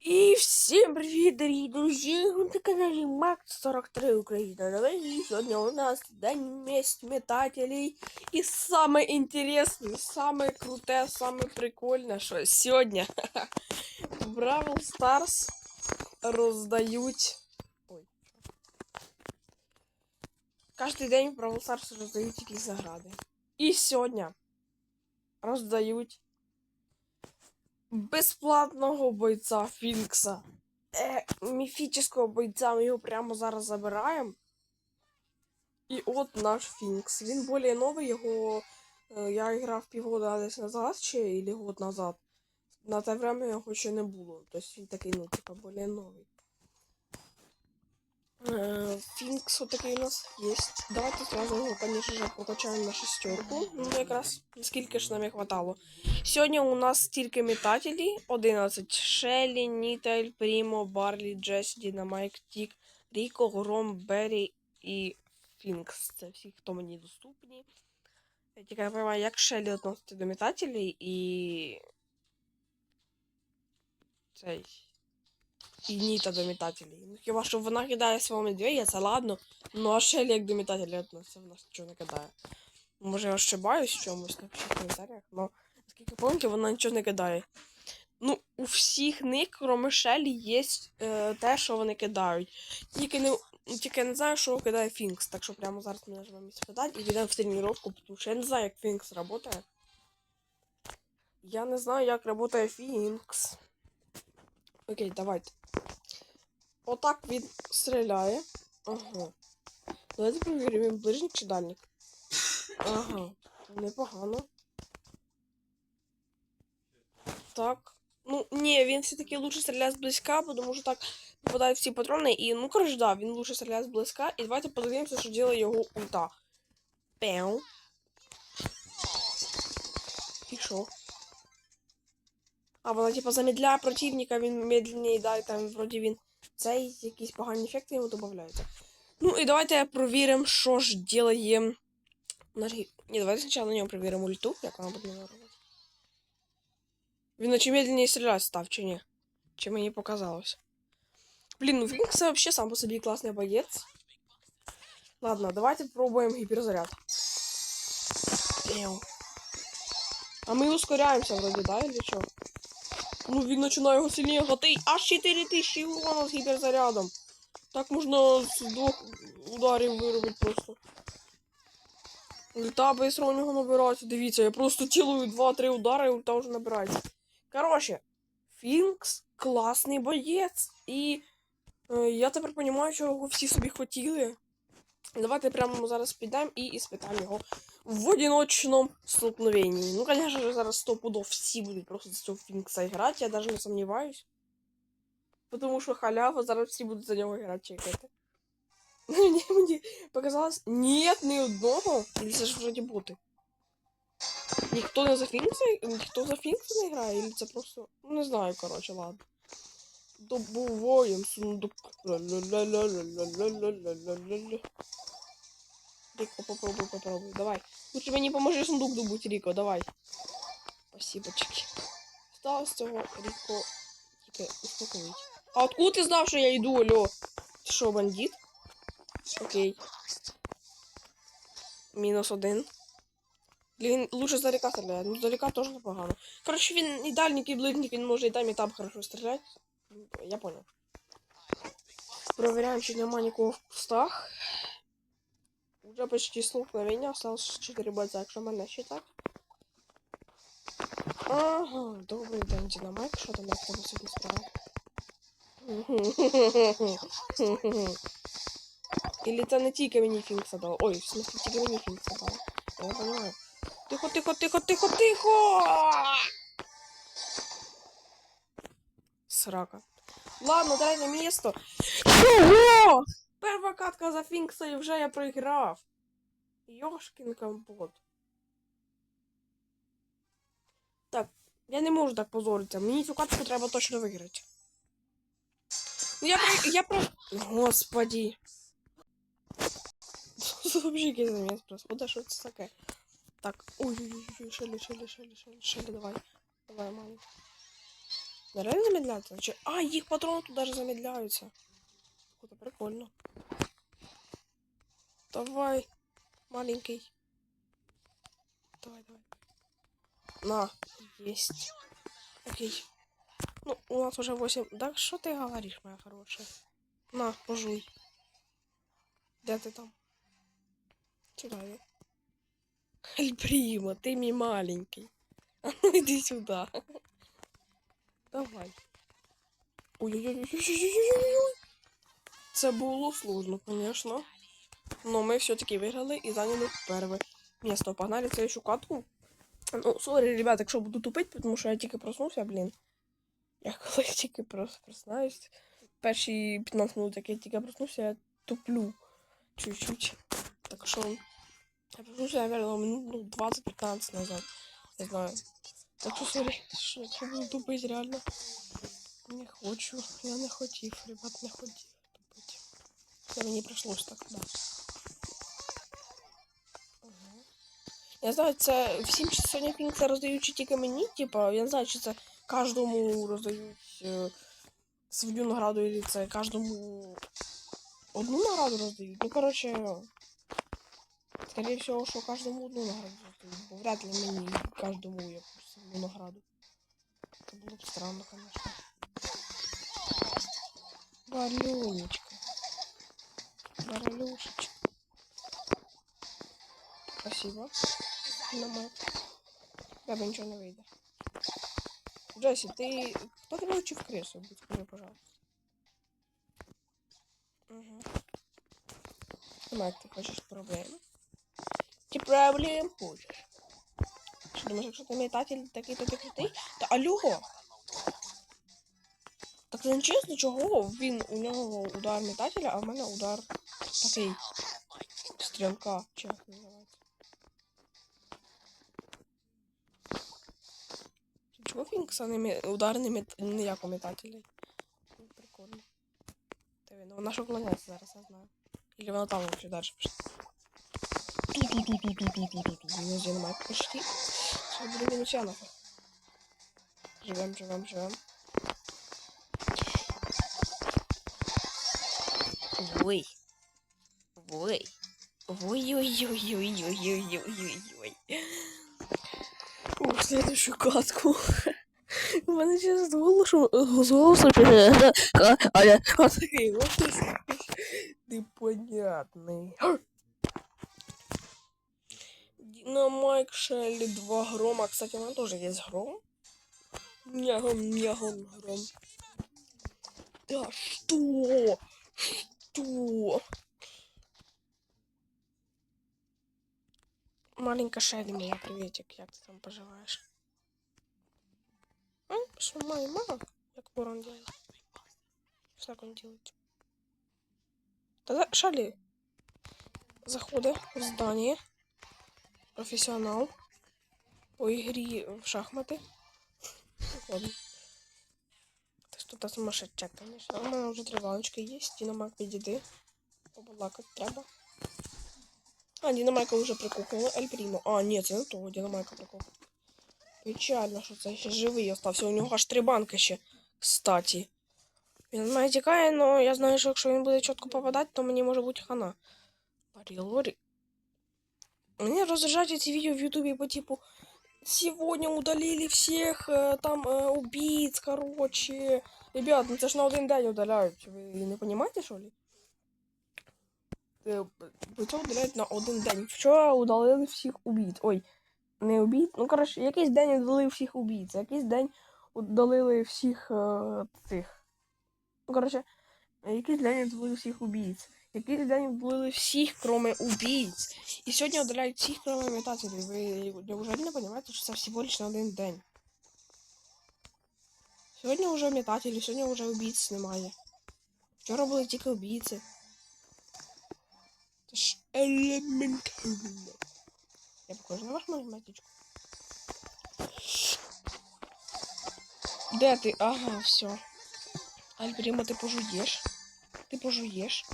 И всем привет, дорогие друзья, Вы на канале Макс 43 Украина. Давай сегодня у нас день месть метателей. И самое интересное, самое крутое, самое прикольное, что сегодня Бравл Старс раздают... Ой. Каждый день в Бравл Старс раздают такие заграды. И сегодня раздают безплатного бойця Фінкса. Е, міфічного бойця ми його прямо зараз забираємо. І от наш Фінкс. Він більш новий, його е, я грав півгода десь назад ще, или год назад. На те время його ще не було. Тобто він такий, ну, типа, більш новий. Е, Фінкс отакий у нас є. Давайте зразу його, конечно же, прокачаємо на шестерку. Ну, якраз скільки ж нам і хватало. Сьогодні у нас тільки метателі 11. Шелі, Нітель, Прімо, Барлі, Джесі, Дінамайк, Тік, Ріко, Гром, Беррі і Фінкс. Це всі, хто мені доступні. Я тільки не розумію, як Шелі відносити до метателей і. Цей. Ніта до метателей. Ну хіба що вона кидає свого медведя, це ладно. Ну а Шелі як до метателя відноситься, вона нічого не кидає. Може я ошибаюсь в чомусь, напишіть в коментарях, но наскільки пам'ятаю, вона нічого не кидає. Ну, у всіх них, крім Шелі, є е, те, що вони кидають. Тільки не, тільки не знаю, що кидає Фінкс. Так що прямо зараз ми нажмемо спитати і підемо в тренування, тому що я не знаю, як Фінкс працює. Я не знаю, як працює Фінкс. Окей, давайте. Отак він стріляє. Ага. Давайте перевіримо, він ближній чи дальник. Ага, непогано. Так. Ну, ні, він все-таки лучше стріляє зблизька, тому що так попадають всі патрони. І, ну, коротше, да, він лучше стріляє зблизька. І давайте подивимося, що робить його ульта. Пеу. І що? А, вона, типа, замедляє противника, він медленніше, да, і там, вроді він цей, якісь погані ефекти йому додаються. Ну, і давайте провіримо, що ж ділає наш гі- Ні, давайте спочатку на нього перевіримо ульту, як вона буде робити. Він наче медленніше стріляти став, чи ні? Чи мені показалось? Блін, ну Вінкс вообще сам по собі класний боєць. Ладно, давайте попробуємо гіперзаряд. Пеу. А ми ускоряємося вроді, да, или що? Ну він починає його сильніше гати. Аж 4000 урона з гіперзарядом. Так можна з двох ударів виробити просто. Ульта быстро у нього набирається. Дивіться, я просто тілую 2-3 удари, і ульта вже набирається. Коротше, Фінкс класний боєць. І е, я тепер розумію, чого всі собі хотіли. Давайте прямо зараз підемо і іспитаємо його в одиночному столкновенні. Ну, звісно ж, зараз 100 пудов всі будуть просто за цього Фінкса грати, я навіть не сомневаюсь. Потому що халява, зараз всі будуть за нього грати чекати. Мені, мені показалось, нет, ні одного. Или це ж вроді боти. Ніхто не за Фінкса, ніхто за Фінкса не грає, или це просто. Ну не знаю, коротше, ладно. Добуваємо сундук. Ля-ля-ля-ля-ля-ля-ля-ля-ля-ля-ля. Ріко, попробуй, попробуй, давай. Лучше мені поможи сундук добути, Ріко, давай. Спасибочки. Став з цього Ріко тільки успокоїть. А откуда ти знав, що я йду, алло? Ти що, бандит? Окей. Мінус один. Блін, лучше здалека стріляє. Ну, здалека теж непогано. Коротше, він і дальник, і ближник, він може і там, і там хорошо стріляти. Я понял. Проверяем, чи нема нікого в кустах. Уже почти столкновение, осталось 4 бойца, якщо мене считать. Ага, добрий день, Динамайк, що там як тебе сьогодні справа? Или це не тільки мені Фінкса? Ой, в смысле, тільки мені Фінкса дало. Я понимаю. Тихо, тихо, тихо, тихо, тихо! Срака. Ладно, третє місто. Чого? Перша катка за Фінкса і вже я проіграв. Йошкін компот. Так, я не можу так позоритися. Мені цю катку треба точно виграти. Ну я про... Я про... Господи. Взагалі якийсь заміс происходит, що це таке? Так, ой-ой-ой, шелі, шелі, шелі, шелі, шелі, давай. Давай, мамі. Реально замедляються? Чи... А, їх патрони тут даже замедляються. Круто, прикольно. Давай, маленький. Давай, давай. На, есть. Окей. Ну, у нас уже 8. Да что ты говоришь, моя хорошая? На, пожуй. Где ты там? Сюда иди. Эль Прима, ты мій маленький. А ну иди сюда. Давай. Ой-ой-ой-ой-ой-ой-ой-ой. Це було сложно, конечно. Но ми все-таки виграли і зайняли перше місто. Погнали следующую катку. Ну, сорі, ребята, якщо буду тупити, тому що я тільки проснувся, блін. Я коли тільки прос, проснаюсь. Перші 15 минут, як я тільки проснувся, я туплю чуть-чуть. Так що я проснувся, наверное, минут ну, 20-15 назад. Не знаю. Так що сорі, що якщо буду тупити реально. Не хочу. Я не хотів, ребят, не хотів тупити. Це мені прийшлось так, да. Я знаю, це всім сьогодні пінг роздають чи тільки мені, типа, я не знаю, чи це кожному роздають е, свою награду, і це кожному одну награду роздають. Ну, коротше, скорее всього, що кожному одну награду роздають, бо вряд ли мені кожному якусь свою награду. Це було б странно, конечно. Валюнечка. Валюшечка. Спасибо. Намет. Тебе нічого не вийде. Джесі, ти. Хто тебе учив крису? Будь скажи, пожалуйста. Угу. Немає, ти хочеш проблем. Ти проблем хочеш. Що думаєш, якщо ти метатель такий, то ти крутий? Та алюго! Так це не чесно, чого він у нього удар метателя, а в мене удар такий. Стрілка, чи Чого не удар не, мет... не як у метателя? Ну, Прикольно. Та він, вона ж уклоняється зараз, я знаю. Или вона там вообще дальше пішла. Мінус динамайк почти. Що буде мінус я нахуй. Живем, живем, живем. Ой. Ой. Ой-ой-ой-ой-ой-ой-ой-ой. У следующую катку. Мене зараз з голосом, з голосом а я а такий голос непонятний. Динамайк Шелли 2 грома. Кстати, у меня тоже есть гром. Нягом, нягом, гром. Да что? Что? Маленька Шелли моя, приветик, як ти там поживаєш? А, має мало? Як ворон делает? Що так он делает? Тогда Шелли заходить в здание. Професіонал по ігрі в шахмати. Ладно. Це что-то сумасшедше, конечно. У мене вже три баночки є. Дінамайк підійди. Побалакати треба. А, Динамайка вже прикукнула. Ель Прімо. А, ні, це не того Динамайка прикукнула. Печально, що це ще живий остався. У нього аж три банки ще. Кстати. Він мене тікає, але я знаю, що якщо він буде чітко попадати, то мені може бути хана. Лорі, Лорі. Мне раздражают эти видео в ютубе по типу Сегодня удалили всех э, там э, убийц, короче. Ребят, ну це ж на один день удаляють. Ви не понимаете, що ли? Е, Ви це удаляють на один день. Вчора удалили всіх убійць. Ой, не убійць. Ну, коротше, якийсь день удалили всіх убійць, якийсь день удалили всіх е, цих. Ну, коротше, якийсь день удалили всіх убійць. Якийсь день удалили всіх, кроме убийц. І сьогодні удаляють всіх, кроме метателей. Ви неужели не розумієте, що це всього лише на один день? Сьогодні вже метателі, сьогодні вже убійць немає. Вчора були тільки убійці. Це ж елементарно. Я покажу на ваш математичку. Де ти? Ага, все. Альберіма, ти пожуєш. Ти пожуєш.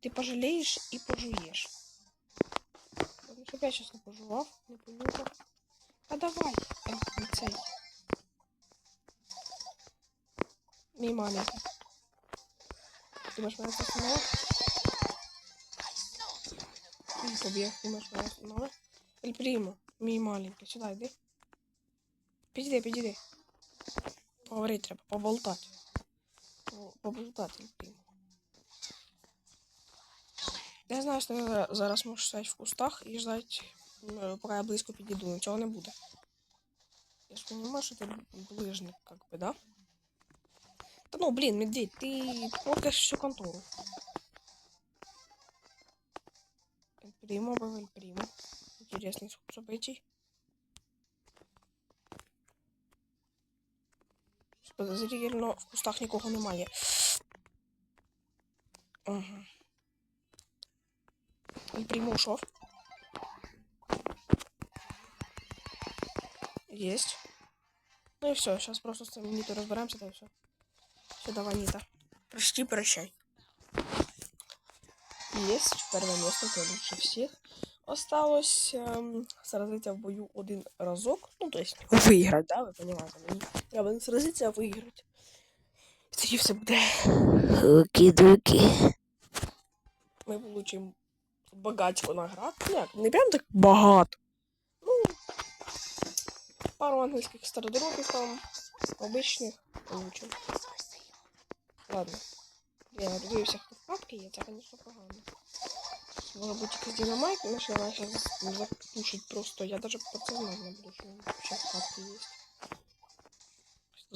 Ти пожалієш і пожуєш. Ну, Щоб я щось не пожував, не понюхав. А давай, е, цей. Мій маленький. Думаєш, мене? Він побіг, думаєш, мене остановить? Ель Прімо, мій маленький, сюди йди. Підійди, підійди. Поговорити треба, поболтати. По- Поболтати, Ель Прімо. Я знаю, що я зараз можу стояти в кустах і ждати, е, поки я близько підійду, но цього не буде. Я ж понимаю, что ты ближник, как бы, да? Да ну, блин, медведь, ты портишь всю контору. Эль Примо был Эль Примо. Интересный исход событий. Подозрительно, в кустах нікого немає. Ага. Эль Примо ушов. Есть. Ну и все, сейчас просто с Нитой разбираемся, да и все. Все, давай, Нита. Прости, прощай. Есть первое место, то лучше всех. Осталось эм, сразиться в бою один разок. Ну, то есть выиграть, да, вы понимаете. Мені треба не сразиться, а выиграть. І тоді все буде. Окі-докі. Ми получимо багатько наград. Ну, як, не прям так багато. Ну, пару англійських стародробів там, обичних получим. Ладно. Я надеюсь, хто в папки є, це, конечно, погано. Може бути якийсь динамайк, наш я зараз запушить просто. Я даже подсознать не буду, що він вообще в папки є.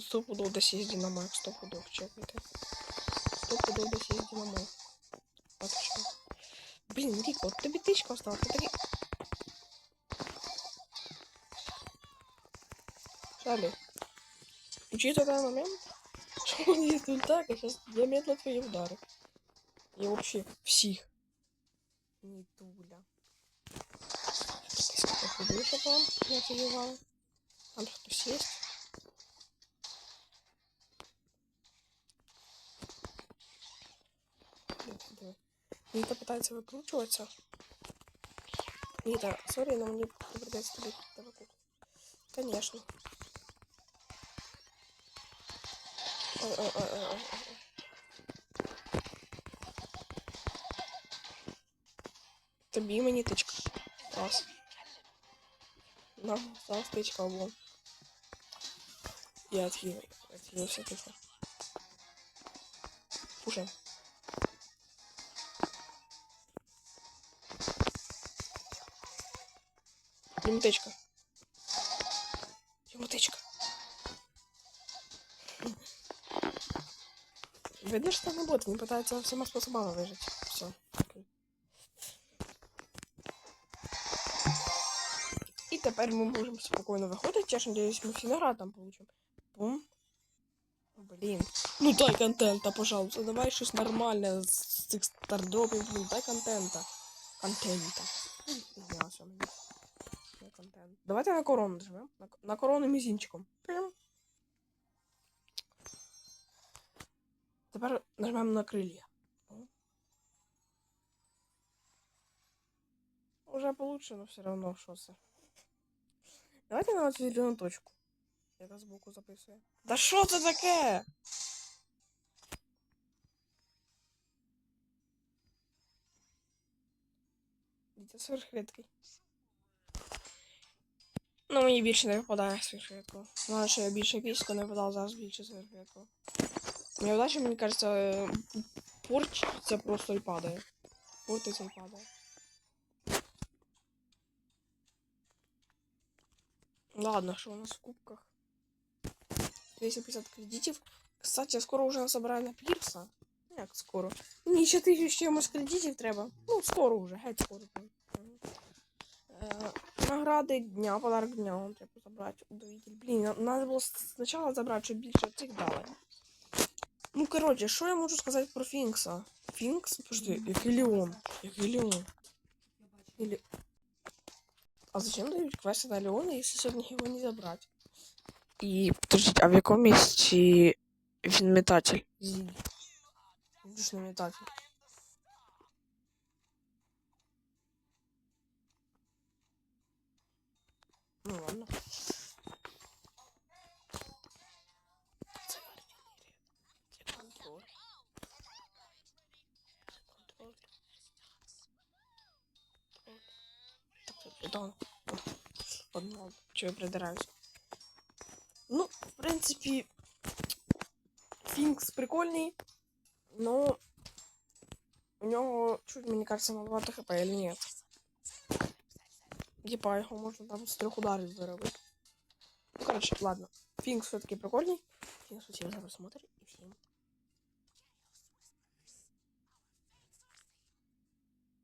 Сто пудов десь є динамайк, сто пудов, чекайте. Сто пудов десь є динамайк. А ти що? Блін, Ріко, от тобі тичка осталась, ти такий... Шарлі, учитывая той момент, что он есть ультак, я сейчас диаметно твои удары. И вообще всех. Худыша там я воевал. Там кто-то есть. Нита пытается выкручиваться. Нита, сори, но мне придется тебе. Конечно. Ой, ой, ой, ой. На, зараз тичка облом. Я отхилил. Отхилился тихо. Пушаем. Йому тичка. Йому тичка. Видно, что не будет, не пытается всеми способами выжить. Все. І тепер ми можемо спокійно виходити. Я ж надіюсь, ми всі награди там получимо. Бум. Блін. Ну дай контента, пожалуйста. Давай щось нормальне з цих стардропів. Блін, дай контента. Контента. Ну, фігня, що мені. Дай контент. Давайте на корону нажмемо. На, на корону мізінчиком. Прям. Тепер нажмемо на крылья. Уже получше, но все равно що це. Давайте на цю зелену точку. Яка збоку записує. Да що це таке? Дитя сверхрідкий. Ну, мені більше не випадає сверхрідко. Знаю, що я більше піську не випадав, зараз більше сверхрідко. Мне удача, мне кажется, э, це просто і падає. Портиться і падає. Ладно, что у нас в кубках? 250 кредитов. Кстати, скоро уже насобираю на пірса. Як скоро? Мені ще тисяч чимось кредитів треба. Ну, скоро уже, геть скоро. Е, награди дня, подарок дня вам треба забрати. Удовитель. Блін, надо було спочатку забрати, щоб більше цих дали. Ну, короче, що я можу сказати про Фінкса? Фінкс? Подожди, який Леон? Який Леон? А зачем дают квести на Леона, если сегодня его не забрать? И, подождите, а в каком месте винметатель? метатель? Зі. Він метатель. Ну ладно. Да. Ладно, чого я придираюсь. Ну, в принципі, Фінкс прикольний, но у нього чуть, мені кажется, маловато хп, или нет? Типа, його можна там з трьох ударів заробити. Ну, короче, ладно. Фінкс все-таки прикольний. Фінкс усі зараз смотрить.